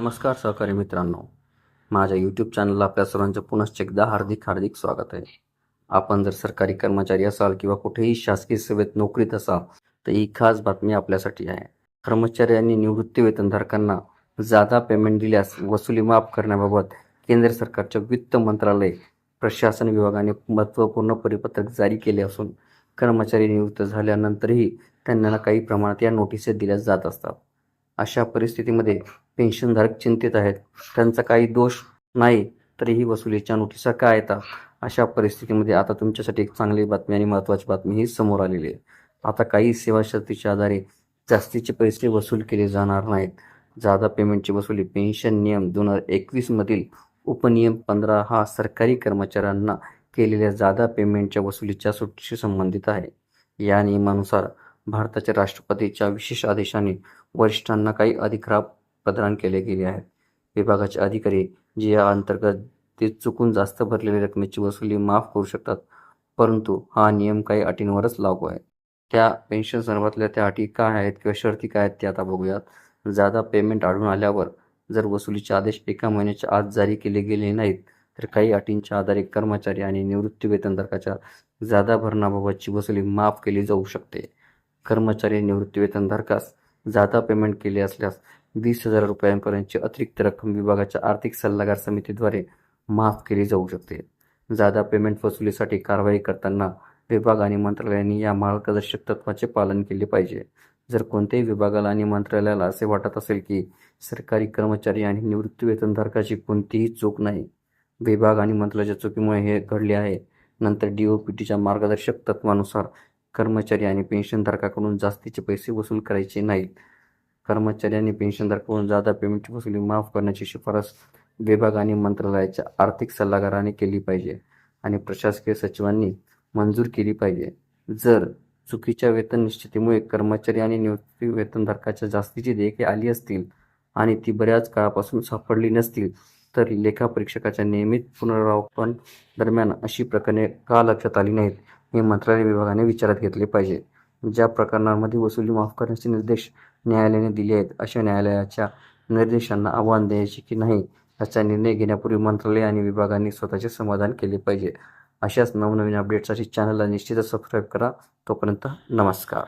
नमस्कार सहकारी मित्रांनो. माझ्या यूट्यूब चॅनलला आपल्या सर्वांचं पुनश्च एकदा हार्दिक हार्दिक स्वागत आहे. आपण जर सरकारी कर्मचारी असाल किंवा कुठेही शासकीय सेवेत नोकरीत असाल तर ही खास बातमी आपल्यासाठी आहे. कर्मचारी आणि निवृत्ती वेतनधारकांना जादा पेमेंट दिल्यास वसुली माफ करण्याबाबत केंद्र सरकारच्या वित्त मंत्रालय प्रशासन विभागाने महत्त्वपूर्ण परिपत्रक जारी केले असून कर्मचारी निवृत्त झाल्यानंतरही त्यांना काही प्रमाणात या नोटिसेस दिल्या जात असतात. अशा परिस्थितीमध्ये पेन्शनधारक चिंतित आहेत. त्यांचा काही दोष नाही तरीही वसुलीच्या नोटिसा का येतात अशा परिस्थितीमध्ये आता तुमच्यासाठी एक चांगली बातमी आणि महत्त्वाची बातमी ही समोर आलेली आहे. आता काही सेवा शर्तीच्या आधारे जास्तीचे पैसे वसूल केले जाणार नाहीत. जादा पेमेंटची वसुली पेन्शन नियम दोन हजार एकवीसमधील उपनियम पंधरा हा सरकारी कर्मचाऱ्यांना केलेल्या जादा पेमेंटच्या वसुलीच्या सुट्टीशी संबंधित आहे. या नियमानुसार भारताच्या राष्ट्रपतीच्या विशेष आदेशाने वरिष्ठांना काही अधिकार प्रदान केले गेले आहेत. विभागाचे अधिकारी जे या अंतर्गत ते चुकून जास्त भरलेल्या रकमेची वसुली माफ करू शकतात परंतु हा नियम काही अटींवरच लागू आहे. त्या पेन्शन संदर्भातल्या त्या अटी काय आहेत किंवा शर्ती काय आहेत ते आता बघूयात. जादा पेमेंट आढळून आल्यावर जर वसुलीचे आदेश एका महिन्याच्या आत जारी केले गेले नाहीत तर काही अटींच्या आधारे कर्मचारी आणि निवृत्ती वेतनधारकाच्या जादा भरणाबाबतची वसुली माफ केली जाऊ शकते. कर्मचारी निवृत्ती वेतनधारकास जादा पेमेंट केले असल्यास वीस हजार रुपयांपर्यंतची अतिरिक्त रक्कम विभागाच्या आर्थिक सल्लागार समितीद्वारे माफ केली जाऊ शकते. जादा पेमेंट वसुलीसाठी कारवाई करताना विभाग आणि मंत्रालयांनी या मार्गदर्शक तत्वाचे पालन केले पाहिजे. जर कोणत्याही विभागाला आणि मंत्रालयाला असे वाटत असेल की सरकारी कर्मचारी आणि निवृत्ती वेतनधारकाची कोणतीही चूक नाही विभाग आणि मंत्रालयाच्या चुकीमुळे हे घडले आहे नंतर डी ओ पी टीच्या मार्गदर्शक तत्वानुसार कर्मचारी आणि पेन्शनधारकाकडून जास्तीचे पैसे वसूल करायचे नाहीत. कर्मचारी आणि पेन्शनधारकाकडून जादा पेमेंटची वसुली माफ करण्याची शिफारस विभाग आणि मंत्रालयाच्या आर्थिक सल्लागाराने केली पाहिजे आणि प्रशासकीय सचिवांनी मंजूर केली पाहिजे. जर चुकीच्या वेतन निश्चितीमुळे कर्मचारी आणि निवृत्ती वेतनधारकाच्या जास्तीची देयके आली असतील आणि ती बऱ्याच काळापासून सापडली नसतील तर लेखापरीक्षकाच्या नियमित पुनरावलोकन दरम्यान अशी प्रकरणे का लक्षात आली नाहीत? हे मंत्रालय विभागाने विचारात घेतले पाहिजे. ज्या प्रकरणांमध्ये वसुली माफ करण्याचे निर्देश न्यायालयाने दिले आहेत अशा न्यायालयाच्या निर्देशांना आव्हान द्यायचे की नाही याचा निर्णय घेण्यापूर्वी मंत्रालय आणि विभागांनी स्वतःचे समाधान केले पाहिजे. अशाच नवनवीन अपडेटसाठी चॅनलला निश्चितच सबस्क्राईब करा. तोपर्यंत नमस्कार.